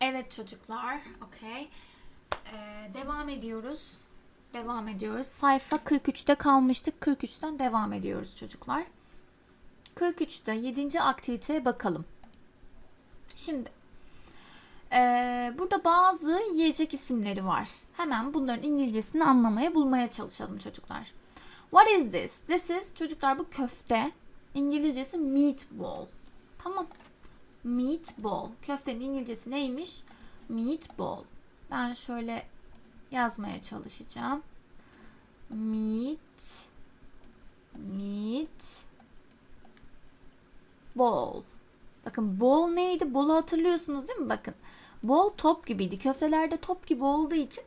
Evet çocuklar. Okey. Ee, devam ediyoruz. Devam ediyoruz. Sayfa 43'te kalmıştık. 43'ten devam ediyoruz çocuklar. 43'te 7. aktiviteye bakalım. Şimdi ee, burada bazı yiyecek isimleri var. Hemen bunların İngilizcesini anlamaya, bulmaya çalışalım çocuklar. What is this? This is çocuklar bu köfte. İngilizcesi meatball. Tamam. Meatball. Köftenin İngilizcesi neymiş? Meatball. Ben şöyle yazmaya çalışacağım. Meat meat ball. Bakın ball neydi? Ball'u hatırlıyorsunuz değil mi? Bakın. Ball top gibiydi. Köftelerde top gibi olduğu için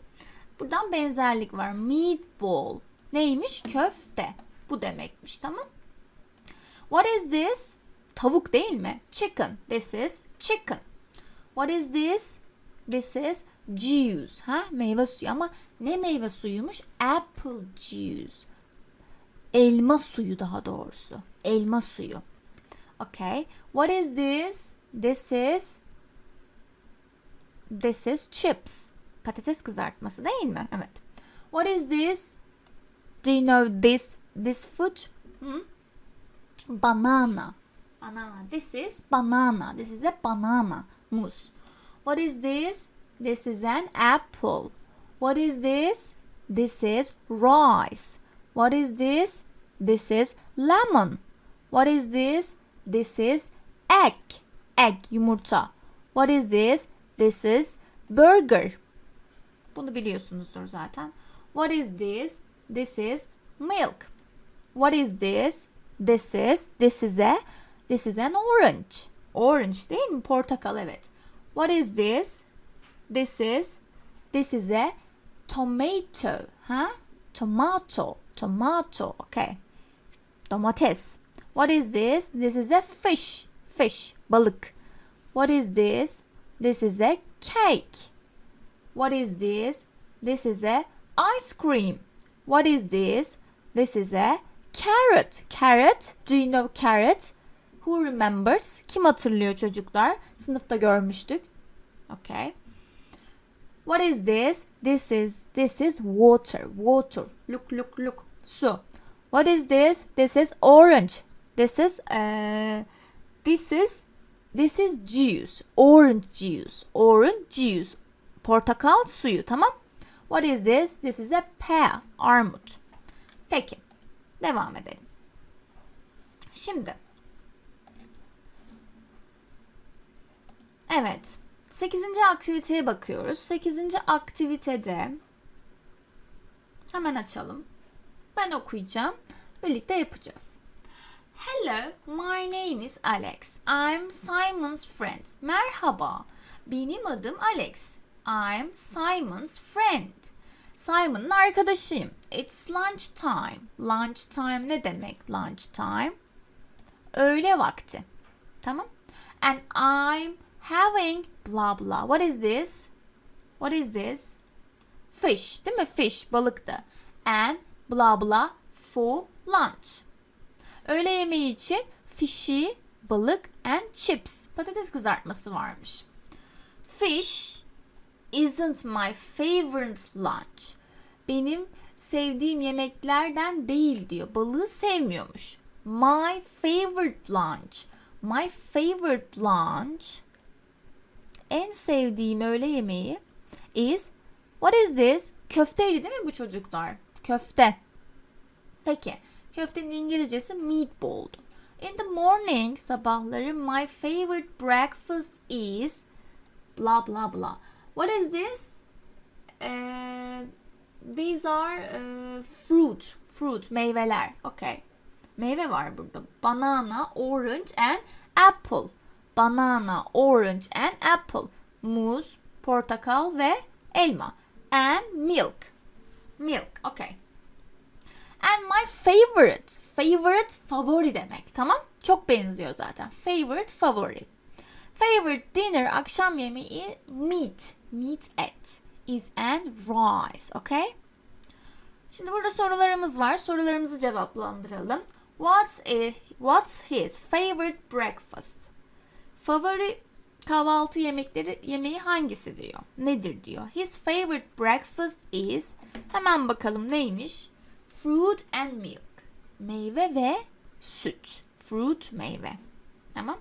buradan benzerlik var. Meatball. Neymiş? Köfte. Bu demekmiş tamam. What is this? Tavuk değil mi? Chicken. This is chicken. What is this? This is juice. Ha? Meyve suyu ama ne meyve suyuymuş? Apple juice. Elma suyu daha doğrusu. Elma suyu. Okay. What is this? This is This is chips. Patates kızartması değil mi? Evet. What is this? Do you know this this food? Hmm? Banana. Banana. This is banana. This is a banana. Muz. What is this? This is an apple. What is this? This is rice. What is this? This is lemon. What is this? This is egg. Egg, yumurta. What is this? This is burger. Bunu biliyorsunuzdur zaten. What is this? This is milk. What is this? This is this is a this is an orange. Orange değil mi? Portakal evet. What is this? This is this is a tomato. Ha? Tomato. Tomato. Okay. Domates. What is this? This is a fish. Fish. Balık. What is this? This is a cake. What is this? This is a ice cream. What is this? This is a carrot. Carrot. Do you know carrot? Who remembers? Kim hatırlıyor çocuklar? Sınıfta görmüştük. Okay. What is this? This is this is water. Water. Look look look. Su. What is this? This is orange. This is uh, this is this is juice. Orange juice. Orange juice. Portakal suyu tamam. What is this? This is a pear. Armut. Peki. Devam edelim. Şimdi. Evet. 8. aktiviteye bakıyoruz. 8. aktivitede hemen açalım. Ben okuyacağım. Birlikte yapacağız. Hello, my name is Alex. I'm Simon's friend. Merhaba, benim adım Alex. I'm Simon's friend. Simon'ın arkadaşıyım. It's lunch time. Lunch time ne demek lunch time? Öğle vakti. Tamam? And I'm having blah blah. What is this? What is this? Fish, değil mi? Fish, balıktı. And blah blah for lunch. Öğle yemeği için fishy, balık and chips, patates kızartması varmış. Fish isn't my favorite lunch. Benim sevdiğim yemeklerden değil diyor. Balığı sevmiyormuş. My favorite lunch. My favorite lunch. En sevdiğim öğle yemeği is What is this? Köfteydi değil mi bu çocuklar? Köfte. Peki. Köftenin İngilizcesi meatball'du. In the morning sabahları my favorite breakfast is blah blah blah. What is this? Uh, these are uh, fruit. Fruit, meyveler. Okay. Meyve var burada. Banana, orange and apple. Banana, orange and apple. Muz, portakal ve elma. And milk. Milk. Okay. And my favorite. Favorite favori demek. Tamam? Çok benziyor zaten. Favorite favori. Favorite dinner akşam yemeği meat. Meat et. Is and rice. Okay? Şimdi burada sorularımız var. Sorularımızı cevaplandıralım. What's, a, what's his favorite breakfast? Favori kahvaltı yemekleri yemeği hangisi diyor. Nedir diyor. His favorite breakfast is hemen bakalım neymiş? Fruit and milk. Meyve ve süt. Fruit meyve. Tamam.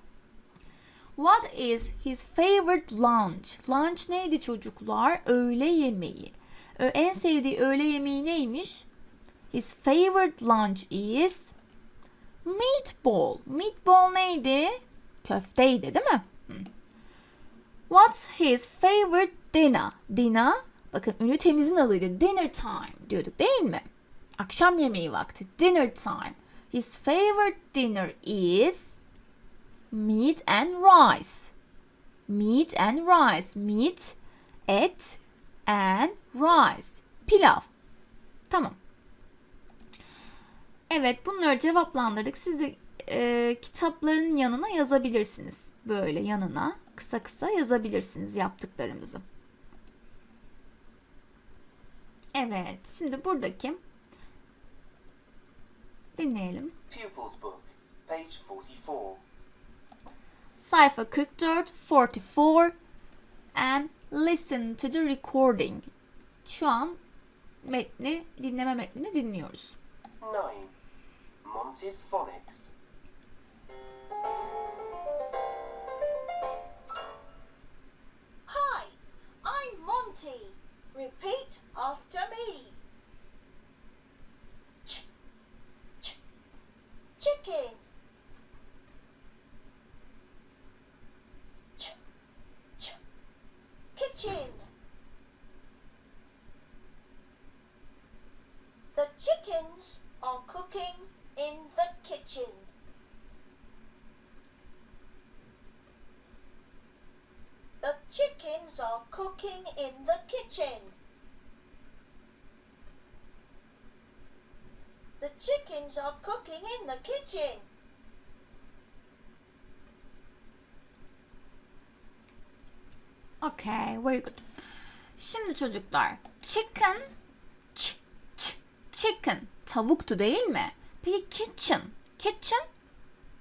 What is his favorite lunch? Lunch neydi çocuklar? Öğle yemeği. En sevdiği öğle yemeği neymiş? His favorite lunch is meatball. Meatball neydi? Köfteydi değil mi? What's his favorite dinner? Dinner, bakın ünitemizin adıydı. Dinner time diyorduk değil mi? Akşam yemeği vakti. Dinner time. His favorite dinner is meat and rice. Meat and rice. Meat, et and rice. Pilav. Tamam. Evet bunları cevaplandırdık. Siz de e, kitapların yanına yazabilirsiniz. Böyle yanına kısa kısa yazabilirsiniz yaptıklarımızı. Evet şimdi buradaki dinleyelim. Pupils Book, page 44. Sayfa 44, 44 and listen to the recording. Şu an metni, dinleme metnini dinliyoruz. 9. Monty's Phonics. Repeat after me. Ch, ch, chicken. Ch, ch, kitchen. The chickens are cooking in the kitchen. The chickens are cooking in the kitchen. Chickens are cooking in the kitchen. Okay, very good. Şimdi çocuklar, chicken, ç, ç, chicken, tavuktu değil mi? Peki kitchen, kitchen,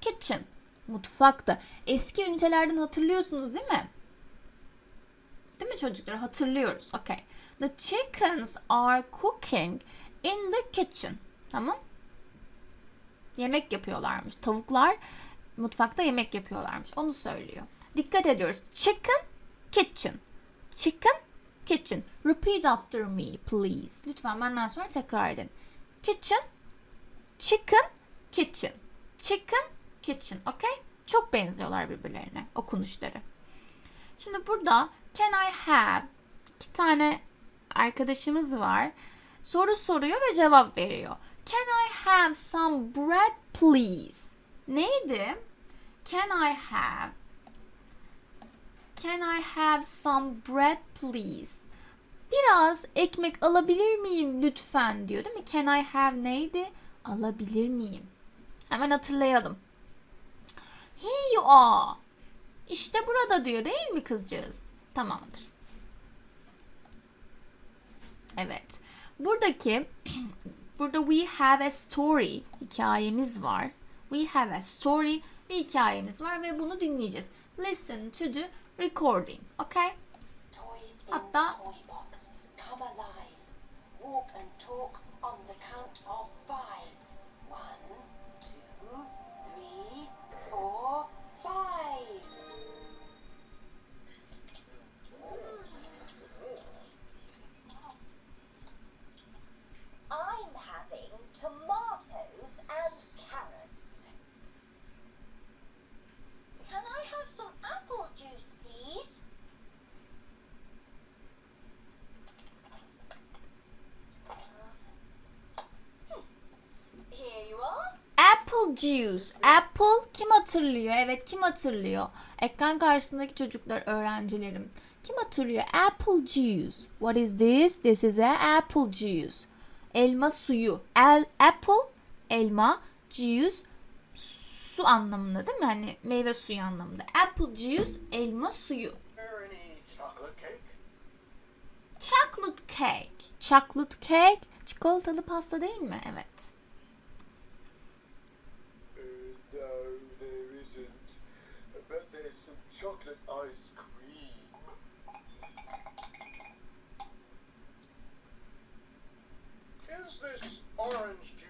kitchen, mutfakta. Eski ünitelerden hatırlıyorsunuz değil mi? Değil mi çocuklar? Hatırlıyoruz. Okay. The chickens are cooking in the kitchen. Tamam. Yemek yapıyorlarmış. Tavuklar mutfakta yemek yapıyorlarmış. Onu söylüyor. Dikkat ediyoruz. Chicken, kitchen. Chicken, kitchen. Repeat after me please. Lütfen benden sonra tekrar edin. Kitchen, chicken, kitchen. Chicken, kitchen. Okay? Çok benziyorlar birbirlerine okunuşları. Şimdi burada can I have iki tane arkadaşımız var. Soru soruyor ve cevap veriyor. Can I have some bread please? Neydi? Can I have Can I have some bread please? Biraz ekmek alabilir miyim lütfen diyor değil mi? Can I have neydi? Alabilir miyim? Hemen hatırlayalım. Here you are. İşte burada diyor değil mi kızcağız? Tamamdır. Evet. Buradaki burada we have a story hikayemiz var. We have a story bir hikayemiz var ve bunu dinleyeceğiz. Listen to the recording. Okay? Hatta- the toy box. Come alive. Walk and talk juice. Apple kim hatırlıyor? Evet kim hatırlıyor? Ekran karşısındaki çocuklar öğrencilerim. Kim hatırlıyor? Apple juice. What is this? This is a apple juice. Elma suyu. El, apple elma juice su anlamında değil mi? Hani meyve suyu anlamında. Apple juice elma suyu. Chocolate cake. Chocolate cake. Çikolatalı pasta değil mi? Evet. Chocolate ice cream. Is this orange juice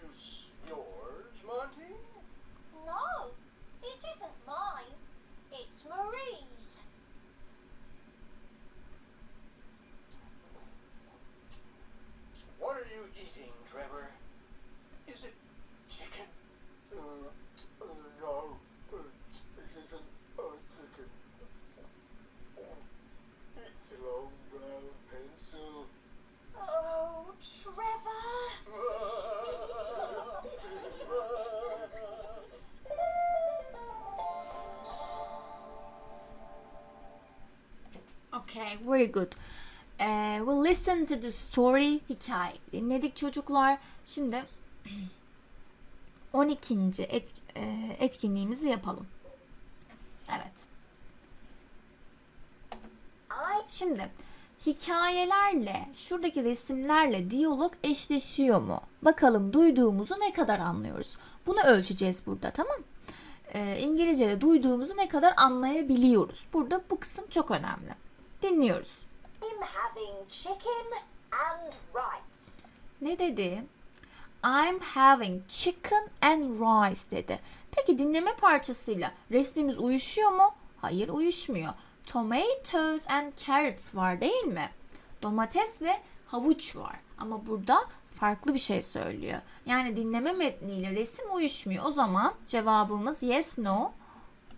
very good. Ee, we'll listen to the story. Hikaye dinledik çocuklar. Şimdi 12. Et, e, etkinliğimizi yapalım. Evet. Şimdi hikayelerle, şuradaki resimlerle diyalog eşleşiyor mu? Bakalım duyduğumuzu ne kadar anlıyoruz? Bunu ölçeceğiz burada tamam? Ee, İngilizce'de duyduğumuzu ne kadar anlayabiliyoruz? Burada bu kısım çok önemli. Dinliyoruz. I'm having chicken and rice. Ne dedi? I'm having chicken and rice dedi. Peki dinleme parçasıyla resmimiz uyuşuyor mu? Hayır uyuşmuyor. Tomatoes and carrots var değil mi? Domates ve havuç var. Ama burada farklı bir şey söylüyor. Yani dinleme metniyle resim uyuşmuyor. O zaman cevabımız yes, no.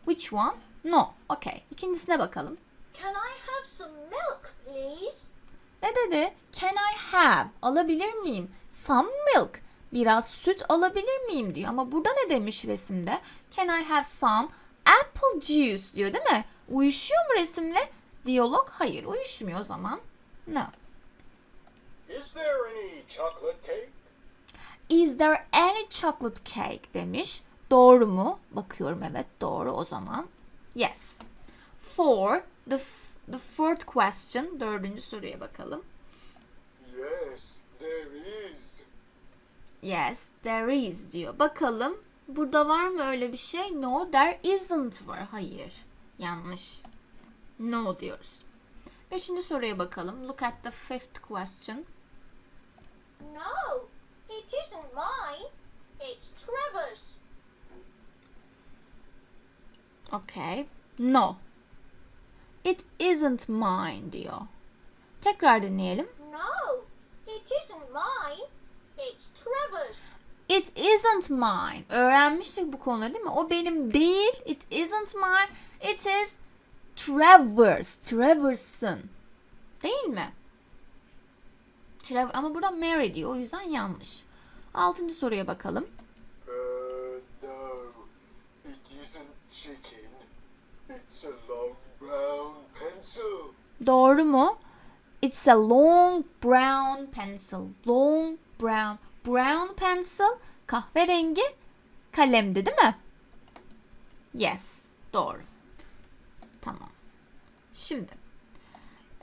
Which one? No. Okay. İkincisine bakalım. Can I have some milk, please? Ne dedi? Can I have? Alabilir miyim? Some milk. Biraz süt alabilir miyim diyor. Ama burada ne demiş resimde? Can I have some apple juice diyor değil mi? Uyuşuyor mu resimle? Diyalog hayır uyuşmuyor o zaman. No. Is there any chocolate cake? Is there any chocolate cake demiş. Doğru mu? Bakıyorum evet doğru o zaman. Yes. For the, f- the fourth question. Dördüncü soruya bakalım. Yes, there is. Yes, there is diyor. Bakalım burada var mı öyle bir şey? No, there isn't var. Hayır. Yanlış. No diyoruz. Beşinci soruya bakalım. Look at the fifth question. No, it isn't mine. It's Trevor's. Okay. No. It isn't mine diyor. Tekrar dinleyelim. No, it isn't mine. It's Trevor's. It isn't mine. Öğrenmiştik bu konuları değil mi? O benim değil. It isn't mine. It is Trevor's. Trevor'sın. Değil mi? Trevor ama burada Mary diyor. O yüzden yanlış. Altıncı soruya bakalım. Uh, no, it isn't chicken. Doğru mu? It's a long brown pencil. Long brown. Brown pencil kahverengi kalemdi değil mi? Yes. Doğru. Tamam. Şimdi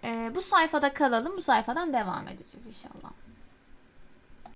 e, bu sayfada kalalım. Bu sayfadan devam edeceğiz inşallah.